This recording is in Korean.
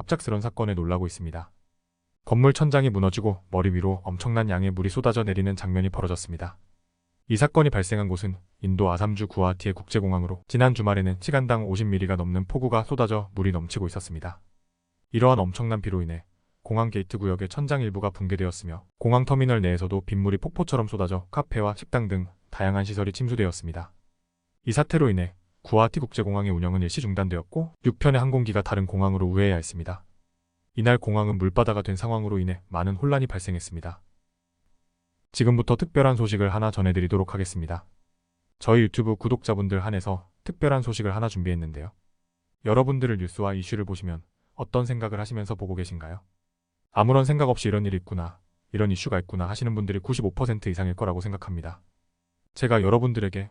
갑작스런 사건에 놀라고 있습니다. 건물 천장이 무너지고 머리 위로 엄청난 양의 물이 쏟아져 내리는 장면이 벌어졌습니다. 이 사건이 발생한 곳은 인도 아삼주 구아하티의 국제공항으로 지난 주말에는 시간당 50mm가 넘는 폭우가 쏟아져 물이 넘치고 있었습니다. 이러한 엄청난 비로 인해 공항 게이트 구역의 천장 일부가 붕괴되었으며 공항 터미널 내에서도 빗물이 폭포처럼 쏟아져 카페와 식당 등 다양한 시설이 침수되었습니다. 이 사태로 인해 구아하티 국제공항의 운영은 일시 중단되었고 6편의 항공기가 다른 공항으로 우회해야 했습니다. 이날 공항은 물바다가 된 상황으로 인해 많은 혼란이 발생했습니다. 지금부터 특별한 소식을 하나 전해드리도록 하겠습니다. 저희 유튜브 구독자분들 한해서 특별한 소식을 하나 준비했는데요. 여러분들을 뉴스와 이슈를 보시면 어떤 생각을 하시면서 보고 계신가요? 아무런 생각 없이 이런 일이 있구나, 이런 이슈가 있구나 하시는 분들이 95% 이상일 거라고 생각합니다. 제가 여러분들에게